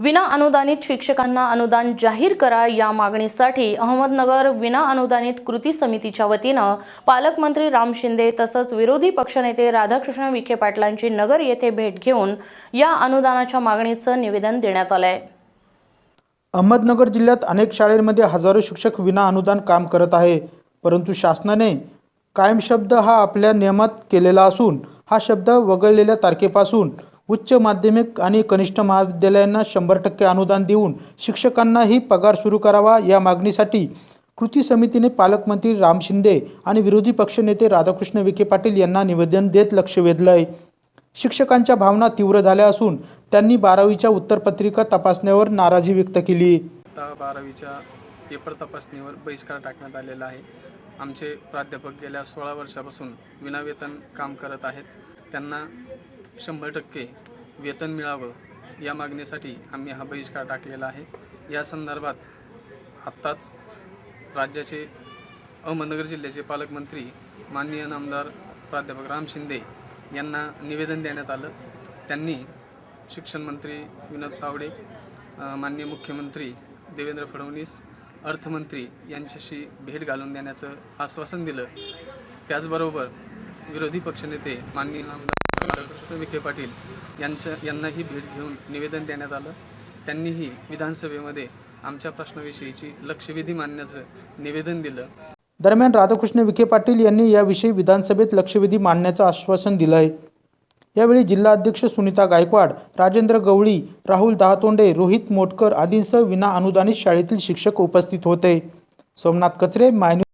विना अनुदानित शिक्षकांना अनुदान जाहीर करा या मागणीसाठी अहमदनगर विना अनुदानित कृती समितीच्या वतीनं पालकमंत्री राम शिंदे तसंच विरोधी पक्षनेते राधाकृष्ण विखे पाटलांची नगर येथे भेट घेऊन या अनुदानाच्या मागणीचं निवेदन देण्यात आलंय. अहमदनगर जिल्ह्यात अनेक शाळेमध्ये हजारो शिक्षक विना अनुदान काम करत आहे परंतु शासनाने कायम शब्द हा आपल्या नियमात केलेला असून हा शब्द वगळलेल्या तारखेपासून उच्च माध्यमिक आणि कनिष्ठ महाविद्यालयांना शंभर टक्के अनुदान देऊन शिक्षकांनाही पगार सुरू करावा या मागणीसाठी कृती समितीने पालकमंत्री राम शिंदे आणि विरोधी पक्षनेते राधाकृष्ण विखे पाटील यांना निवेदन देत लक्ष वेधलं आहे शिक्षकांच्या भावना तीव्र झाल्या असून त्यांनी बारावीच्या उत्तरपत्रिका तपासण्यावर नाराजी व्यक्त केली. आता बारावीच्या पेपर तपासणीवर बहिष्कार टाकण्यात आलेला आहे. आमचे प्राध्यापक गेल्या सोळा वर्षापासून विनावेतन काम करत आहेत. त्यांना शंभर टक्के वेतन मिळावं या मागणीसाठी आम्ही हा बहिष्कार टाकलेला आहे. या संदर्भात आत्ताच राज्याचे अहमदनगर जिल्ह्याचे पालकमंत्री माननीय नामदार प्राध्यापक राम शिंदे यांना निवेदन देण्यात आलं. त्यांनी शिक्षणमंत्री विनोद तावडे माननीय मुख्यमंत्री देवेंद्र फडणवीस अर्थमंत्री यांच्याशी भेट घालून देण्याचं आश्वासन दिलं. त्याचबरोबर विरोधी पक्षनेते माननीय आमदार राधाकृष्ण विखे पाटील यांच्या यांनाही भेट घेऊन निवेदन देण्यात आलं. त्यांनीही विधानसभेमध्ये आमच्या प्रश्नाविषयीची लक्षवेधी मांडण्याचं निवेदन दिलं. दरम्यान राधाकृष्ण विखे पाटील यांनी याविषयी विधानसभेत लक्षवेधी मांडण्याचं आश्वासन दिलं आहे यावेळी जिल्हाध्यक्ष सुनीता गायकवाड राजेंद्र गवळी राहुल दहातोंडे रोहित मोटकर आदींसह विना अनुदानित शाळेतील शिक्षक उपस्थित होते. सोमनाथ कचरे मायन्यू